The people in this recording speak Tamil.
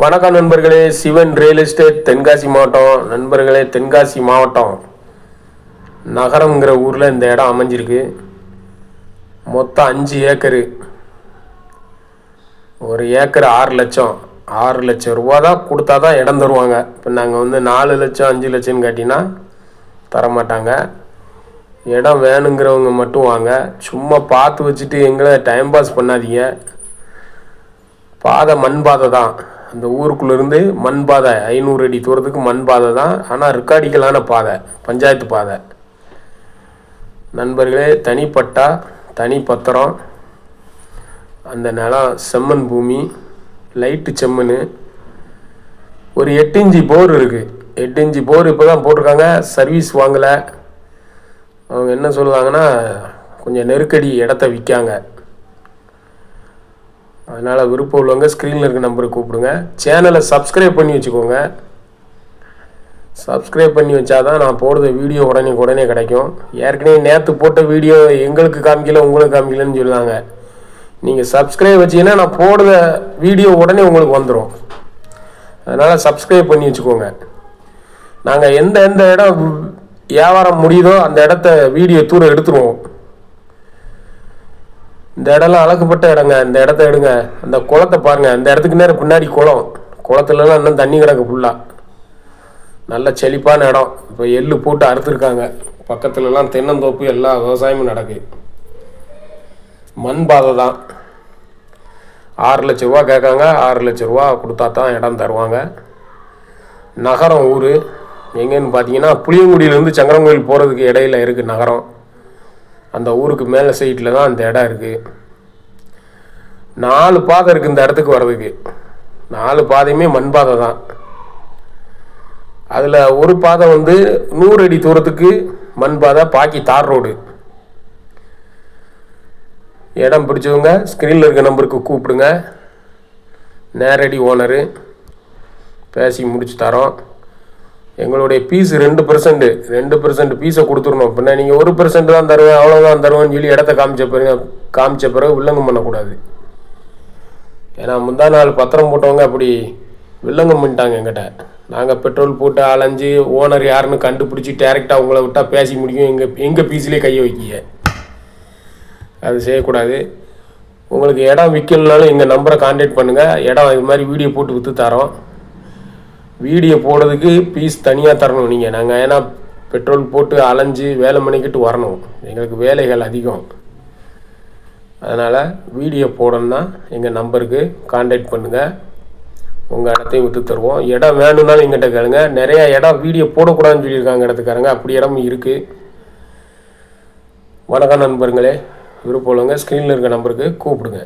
வணக்கம் நண்பர்களே சிவன் ரியல் எஸ்டேட் தென்காசி மாவட்டம். நண்பர்களே தென்காசி மாவட்டம். நகரம்ங்கிற ஊரில் இந்த இடம் அமைஞ்சிருக்கு. மொத்தம் அஞ்சு ஏக்கரு. ஒரு ஏக்கர் ஆறு லட்சம். ஆறு லட்சம் ரூபா தான் கொடுத்தா தான் இடம் தருவாங்க. இப்போ நாங்கள் வந்து நாலு லட்சம் அஞ்சு லட்சம்னு காட்டினா தரமாட்டாங்க. இடம் வேணுங்கிறவங்க மட்டும் வாங்க. சும்மா பார்த்து வச்சுட்டு எங்களை டைம் பாஸ் பண்ணாதீங்க. பாதை மண் பாதை தான். அந்த ஊருக்குள்ளேருந்து மண் பாதை ஐநூறு அடி தூரத்துக்கு மண் பாதை தான் ஆனால் ரெக்கார்டிக்கலான பாதை பஞ்சாயத்து பாதை. நண்பர்களே தனிப்பட்டா தனி பத்திரம் அந்த நிலம் செம்மண் பூமி லைட்டு செம்மண். ஒரு எட்டு இஞ்சி போர் இருக்குது எட்டு இஞ்சி போர் இப்போ தான் போட்டிருக்காங்க சர்வீஸ் வாங்கலை. அவங்க என்ன சொல்லுவாங்கன்னா கொஞ்சம் நெருக்கடி இடத்த விற்காங்க. அதனால் விருப்பம் உள்ளவங்க ஸ்க்ரீனில் இருக்க நம்பருக்கு கூப்பிடுங்க. சேனலை சப்ஸ்கிரைப் பண்ணி வச்சுக்கோங்க. சப்ஸ்கிரைப் பண்ணி வச்சாதான் நான் போடுற வீடியோ உடனே உடனே கிடைக்கும். ஏற்கனவே நேற்று போட்ட வீடியோ எங்களுக்கு காமிக்கல உங்களுக்கு காமிக்கலன்னு சொல்லுவாங்க நீங்கள் சப்ஸ்கிரைப் வச்சீங்கன்னா நான் போடுற வீடியோ உடனே உங்களுக்கு வந்துடும் அதனால் சப்ஸ்கிரைப் பண்ணி வச்சுக்கோங்க. நாங்கள் எந்த எந்த இடம் வியாபாரம் முடியுதோ அந்த இடத்த வீடியோ தூரம் எடுத்துருவோம். இந்த இடம்லாம் அழகுப்பட்ட இடங்க. இந்த இடத்த எடுங்க. அந்த குளத்தை பாருங்க. அந்த இடத்துக்கு நேரம் பின்னாடி குளம். குளத்துலலாம் இன்னும் தண்ணி கிடக்கு ஃபுல்லாக நல்ல செழிப்பான இடம். இப்போ எள்ளு போட்டு அறுத்துருக்காங்க. பக்கத்துலலாம் தென்னந்தோப்பு எல்லா விவசாயமும் நடக்கு. மண் பாதை தான். ஆறு லட்ச ரூபா கேட்காங்க. ஆறு லட்ச ரூபா கொடுத்தா தான் இடம் தருவாங்க. நகரம் ஊர். எங்கேன்னு பார்த்தீங்கன்னா புளியங்குடியிலேருந்து சங்கரங்கோயில் போகிறதுக்கு இடையில இருக்குது நகரம். அந்த ஊருக்கு மேலே சைட்டில் தான் அந்த இடம் இருக்குது நாலு பாதை இருக்குது இந்த இடத்துக்கு வர்றதுக்கு. நாலு பாதையுமே மண் பாதை தான். அதில் ஒரு பாதை வந்து நூறு அடி தூரத்துக்கு மண் பாதை பாக்கி தார் ரோடு. இடம் பிடிச்சவங்க ஸ்க்ரீனில் இருக்க நம்பருக்கு கூப்பிடுங்க. நேரடி ஓனரு பேசி முடிச்சு தரோம். எங்களுடைய பீஸ் ரெண்டு பர்சன்ட் ரெண்டு பர்சன்ட் பீஸை கொடுத்துடணும். அப்படின்னா நீங்கள் ஒரு பர்சன்ட் தான் தருவேன் அவ்வளோதான் தருவேன்னு சொல்லி இடத்த காமிச்ச பிறகு காமிச்ச பிறகு வில்லங்கம் பண்ணக்கூடாது. ஏன்னா முந்தா நாள் பத்திரம் போட்டவங்க அப்படி வில்லங்கம் பண்ணிட்டாங்க எங்கிட்ட. நாங்கள் பெட்ரோல் போட்டு அலைஞ்சு ஓனர் யாருன்னு கண்டுபிடிச்சி டேரெக்டாக உங்களை விட்டால் பேசி முடியும். எங்கள் எங்கள் பீஸ்லேயே கையை வைக்கிய அது செய்யக்கூடாது. உங்களுக்கு இடம் விற்கலனாலும் எங்கள் நம்பரை கான்டாக்ட் பண்ணுங்கள் இடம் இது மாதிரி வீடியோ போட்டு விற்று தரோம். வீடியோ போடுறதுக்கு பீஸ் தனியாக தரணும் நீங்கள் நாங்கள் ஏன்னா பெட்ரோல் போட்டு அலைஞ்சு வேலை மணிக்கிட்டு வரணும். எங்களுக்கு வேலைகள் அதிகம். அதனால் வீடியோ போடணும்னா எங்கள் நம்பருக்கு காண்டாக்ட் பண்ணுங்கள் உங்கள் இடத்தையும் விற்று தருவோம். இடம் வேணும்னாலும் எங்கிட்ட கேளுங்க. நிறையா இடம் வீடியோ போடக்கூடாதுன்னு சொல்லியிருக்காங்க இடத்துக்காரங்க. அப்படி இடமும் இருக்குது வணக்கம் நண்பர்களே. விருப்பம் உள்ளவங்க ஸ்க்ரீனில் இருக்க நம்பருக்கு கூப்பிடுங்க.